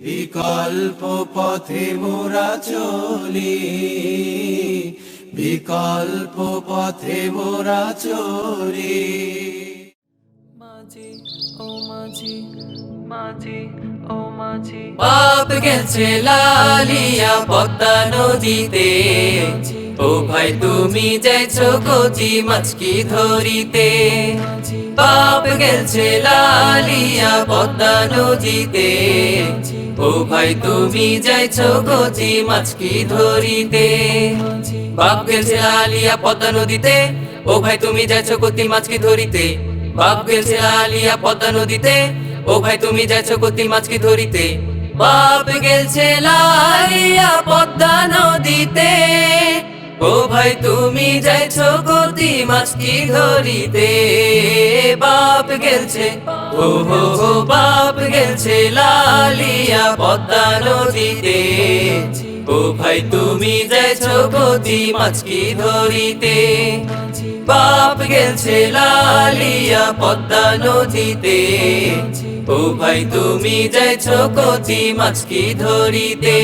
বিকল্প পথে মোরা চলি। বিকল্প পথে মোরা চলি। মাঝি ও মাঝি মাঝি ও মাঝি। বাপ গেছে লালিয়া পদ্মা নদীতে। ও ভাই, তুমি যাইছো কচি মাছকি ধরিতে? বাপ গেছে লালিয়া পদ্মা নদীতে। ও ভাই, তুমি যাইছো কচি মাছকি ধরিতে? বাপ গেছে লালিয়া পদ্মা নদীতে। ও ভাই, তুমি যাইছো কচি মাছকি ধরিতে? বাপ গেছে লালিয়া পদ্মা নদীতে। ও ভাই, তুমি যাইছো কতি মাছকি ধরিতে? বাপ গেলছে লালিয়া পদ্মা নদীতে। ও ভাই, তুমি যাইছো কতি মাছকি ধরিতে? বাপ গেলছে, ও হো হো, বাপ গেলছে লালিয়া পদ্মা নদীতে। ও ভাই, তুমি যাইছো কতি মাছকি ধরিতে? বাপ গেছে লালিয়া পদ্মা নদীতে। ও ভাই, তুমি যাইছো কচি মাছকি ধরিতে?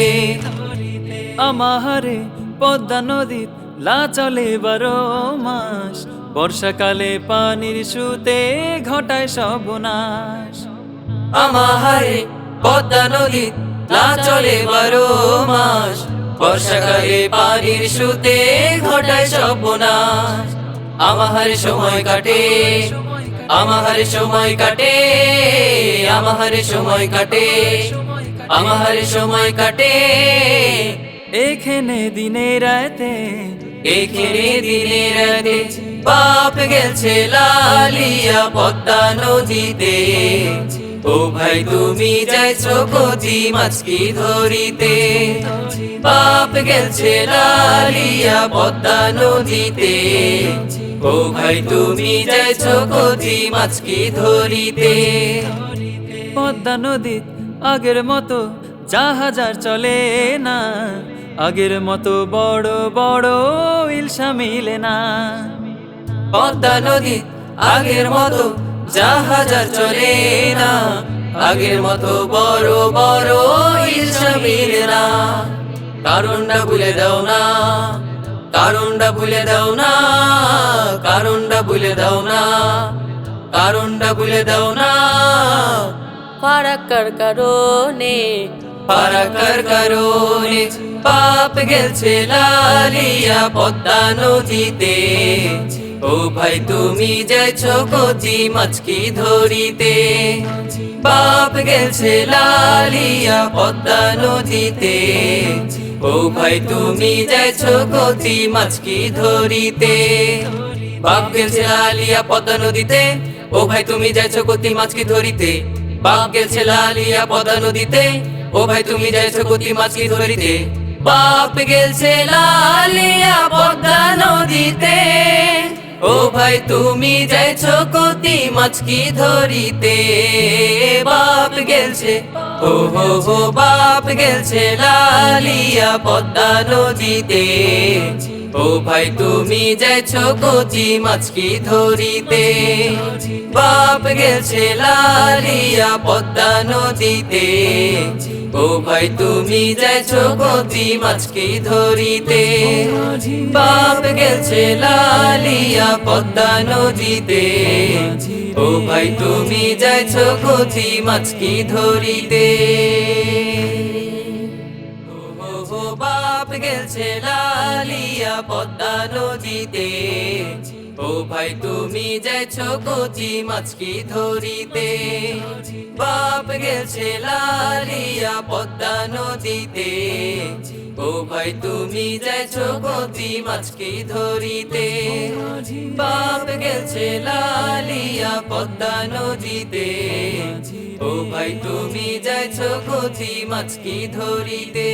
আমাহারে পদ্মা নদীত লা চলে বারো মাস। বর্ষাকালে পানির সুতে ঘটায় সর্বনাশ আমাহারে পদ্মা নদীত লা চলে বারো মাস। বর্ষাকালে পানির সুতে ঘটায় সর্বনাশ আমাহারে সময় কাটে, আমাহারে সময় কাটে, আমাহারে সময় কাটে, আমাহারে সময় কাটে। এখানে দিনে রাতে এখানে দিনে রাতে বাপ গেছে লালিয়া পদ্মা নদীতে। ও ভাই তুমি যাইছো কচি মাছকি ধরিতে। বাপ গেছে লালিয়া পদ্মা নদীতে। ও ভাই তুমি যাইছো কচি মাছকি ধরিতে। পদ্মা নদীত আগের মতো জাহাজার চলে না। আগের মতো বড় বড় ইলসা মিলে না। পদ্মা নদী আগের মতো জাহাজ চলে না। আগের মতো বড় বড় ইলশা মিলে না। কারণটা ভুলে দাও না। কারণটা ভুলে দাও না। কারণটা ভুলে দাও না। কারণটা ভুলে দাও না। ফারাক্কার কারণে পারাকার কারণে পাপ গেছে লালিয়া পদ্মা নদীতে। ও ভাই, তুমি যাইছো কচি মাছকি ধরিতে। পাপ গেছে লালিয়া পদ্মা নদীতে। ও ভাই, তুমি যাইছো কচি মাছকি ধরিতে। বাপ গেছে লালিয়া পদ্মা নদীতে। ও ভাই, তুমি যাইছো কতি মাছকি ধরিতে। বাপ গেছে লালিয়া পদ্মা নদীতে। ও ভাই, তুমি যাইছো কতি মাছকে ধরিতে? বাপ গেলছে লালিয়া পদ্মা নদীতে। ও ভাই, তুমি যাইছো কতি মাছকি ধরিতে? বাপ গেলছে, ও হো হো, বাপ গেলছে লালিয়া পদ্মা নদীতে। ও ভাই, তুমি যাইছো কচি মাছকি ধরিতে? বাপ গেছে লালিয়া পদ্মা নদীতে। ও ভাই, তুমি যাইছো কচি মাছকি ধরিতে? বাপ গেছে লালিয়া পদ্মা নদীতে। ও ভাই, তুমি যাইছো কচি মাছকি ধরিতে? গেছে লালিয়া পদ্মা নদীতে। ও ভাই, তুমি যাইছো কচি মাছকি ধরিতে? বাপ গেছে লালিয়া পদ্মা নদীতে। ও ভাই, তুমি যাইছো কচি মাছকি ধরিতে? বাপ গেছে লালিয়া পদ্মা নদীতে। ও ভাই, তুমি যাইছো কচি মাছকি ধরিতে?